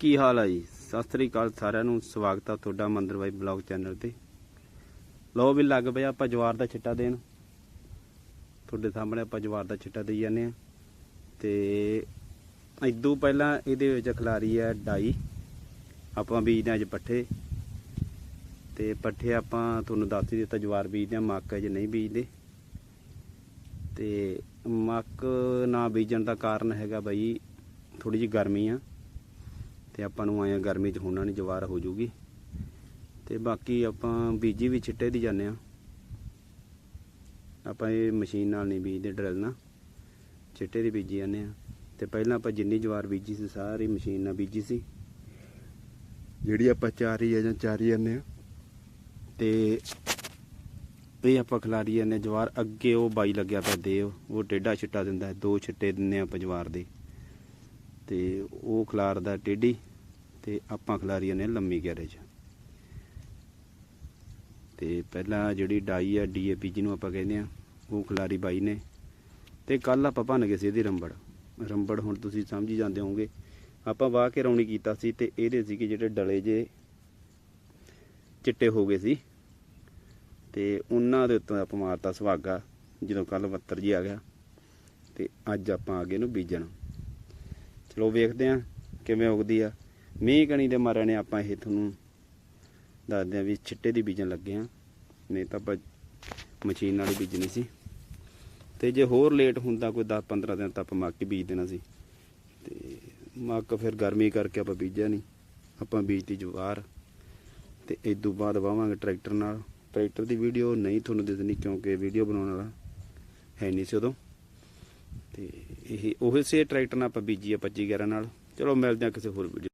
ਕੀ ਹਾਲ ਹੈ ਜੀ? ਸਤਿ ਸ੍ਰੀ ਅਕਾਲ ਸਾਰਿਆਂ ਨੂੰ, ਸਵਾਗਤ ਆ ਤੁਹਾਡਾ ਮੰਦਰ ਬਾਈ ਬਲੌਗ ਚੈਨਲ ਤੇ। ਲੋ ਵੀ ਲੱਗ ਪਿਆ ਆਪਾਂ ਜਵਾਰ ਦਾ ਛਿੱਟਾ ਦੇਣ। ਤੁਹਾਡੇ ਸਾਹਮਣੇ ਆਪਾਂ ਜਵਾਰ ਦਾ ਛਿੱਟਾ ਦੇਈ ਜਾਂਦੇ ਆ ਤੇ ਇਦੋਂ ਪਹਿਲਾਂ ਇਹਦੇ ਵਿੱਚ ਖਿਲਾਰੀ ਹੈ ਡਾਈ। ਆਪਾਂ ਬੀਜਦੇ ਹਾਂ ਅੱਜ ਪੱਠੇ। ਤੇ ਪੱਠੇ ਆਪਾਂ ਤੁਹਾਨੂੰ ਦੱਸ ਹੀ ਦਿੱਤਾ, ਜਵਾਰ ਬੀਜਦੇ ਆ ਮੱਕ ਅਜੇ ਨਹੀਂ ਬੀਜਦੇ। ਤੇ ਮੱਕ ਨਾ ਬੀਜਣ ਦਾ ਕਾਰਨ ਹੈਗਾ ਬਈ ਥੋੜੀ ਜਿਹੀ ਗਰਮੀ ਆ। ਤੇ ਆਪਾਂ ਨੂੰ ਆਇਆ ਗਰਮੀ 'ਚ ਹੋਣਾ ਨਹੀਂ ਜਵਾਰ ਹੋ ਜੂਗੀ। ਤੇ ਬਾਕੀ ਆਪਾਂ ਬੀਜੀ ਵੀ ਛਿੱਟੇ ਦੀ ਜਾਂਦੇ ਆ। ਆਪਾਂ ਇਹ ਮਸ਼ੀਨ ਨਾਲ ਨਹੀਂ ਬੀਜਦੇ ਡਰਿਲ ਨਾਲ ਛਿੱਟੇ ਦੀ ਬੀਜੀ ਜਾਂਦੇ ਆ। ਤੇ ਪਹਿਲਾਂ ਆਪਾਂ ਜਿੰਨੀ ਜਵਾਰ ਬੀਜੀ ਸੀ, ਸਾਰੀ ਮਸ਼ੀਨ ਨਾਲ ਬੀਜੀ ਸੀ। ਜਿਹੜੀ ਆਪਾਂ ਚਾਰੀ ਆ ਜਾਂ ਚਾਰੀ ਜਾਂਦੇ ਆ। ਤੇ ਇਹ ਆਪਾਂ ਖਿਲਾਰੀ ਜਾਂਦੇ ਹਾਂ ਜਵਾਰ। ਅੱਗੇ ਉਹ ਬਾਈ ਲੱਗਿਆ ਪਿਆ ਦੇ, ਉਹ ਟੇਢਾ ਛਿੱਟਾ ਦਿੰਦਾ, ਦੋ ਛਿੱਟੇ ਦਿੰਦੇ ਆ ਆਪਾਂ ਜਵਾਰ ਦੇ। ਤੇ ਉਹ ਖਿਲਾਰਦਾ ਟੇਢੀ। ਤੇ ਆਪਾਂ ਖਿਲਾਰੀ ਨੇ ਲੰਮੀ ਗੈਰੇ 'ਚ। ਤੇ ਪਹਿਲਾਂ ਜਿਹੜੀ ਡਾਈ ਆ ਡੀਏਪੀ ਜਿਹਨੂੰ ਆਪਾਂ ਕਹਿੰਦੇ ਆ ਉਹ ਖਿਲਾਰੀ ਬਾਈ ਨੇ। ਤੇ ਕੱਲ ਆਪਾਂ ਭੰਨ ਗਏ ਸੀ ਇਹਦੀ ਰੰਬੜ। ਰੰਬੜ ਹੁਣ ਤੁਸੀਂ ਸਮਝ ਹੀ ਜਾਂਦੇ ਹੋਵੋਗੇ। ਆਪਾਂ ਵਾਹ ਕੇ ਰੌਣੀ ਕੀਤਾ ਸੀ ਤੇ ਇਹਦੇ ਸੀ ਕਿ ਜਿਹੜੇ ਡਲੇ ਜੇ ਚਿੱਟੇ ਹੋ ਗਏ ਸੀ। ਤੇ ਉਹਨਾਂ ਦੇ ਉੱਤੋਂ ਆਪਾਂ ਮਾਰਤਾ ਸੁਹਾਗਾ, ਜਦੋਂ ਕੱਲ ਬੱਤਰ ਜੀ ਆ ਗਿਆ। ਤੇ ਅੱਜ ਆਪਾਂ ਆ ਗਏ ਨੂੰ ਬੀਜਣ। ਚਲੋ ਵੇਖਦੇ ਆ ਕਿਵੇਂ ਉਗਦੀ ਆ। ਮੀਂਹ ਕਣੀ ਦੇ ਮਾਰਿਆ ਨੇ ਆਪਾਂ ਇਹ ਤੁਹਾਨੂੰ ਦੱਸਦੇ ਆ ਵੀ ਛਿੱਟੇ ਦੀ ਬੀਜਣ ਲੱਗੇ ਆ ਨਹੀਂ ਤਾਂ ਆਪਾਂ ਮਸ਼ੀਨ ਨਾਲ ਹੀ ਬੀਜਣੀ ਸੀ। ਤੇ ਜੇ ਹੋਰ ਲੇਟ ਹੁੰਦਾ ਕੋਈ 10 15 ਦਿਨ ਤਾਂ ਆਪਾਂ ਮੱਕ ਹੀ ਬੀਜ ਦੇਣਾ ਸੀ। ਤੇ ਮੱਕ ਫਿਰ ਗਰਮੀ ਕਰਕੇ ਆਪਾਂ ਬੀਜਿਆ ਨਹੀਂ। ਆਪਾਂ ਬੀਜਤੀ ਜਵਾਰ। ਤੇ ਇਸ ਤੋਂ ਬਾਅਦ ਵਾਵਾਂਗੇ ਟਰੈਕਟਰ ਨਾਲ। ਟਰੈਕਟਰ ਦੀ ਵੀਡੀਓ ਨਹੀਂ ਤੁਹਾਨੂੰ ਦਿਸਣੀ ਕਿਉਂਕਿ ਵੀਡੀਓ ਬਣਾਉਣ ਵਾਲਾ ਹੈ ਨਹੀਂ ਸੀ ਉਦੋਂ। ਤੇ ਇਹ, ਉਹ ਸੇ ਟਰੈਕਟਰ ਨਾਲ ਆਪਾਂ ਬੀਜੀ ਆ 25 11 ਨਾਲ। ਚਲੋ ਮਿਲਦੇ ਆ ਕਿਸੇ ਹੋਰ ਵੀਡੀਓ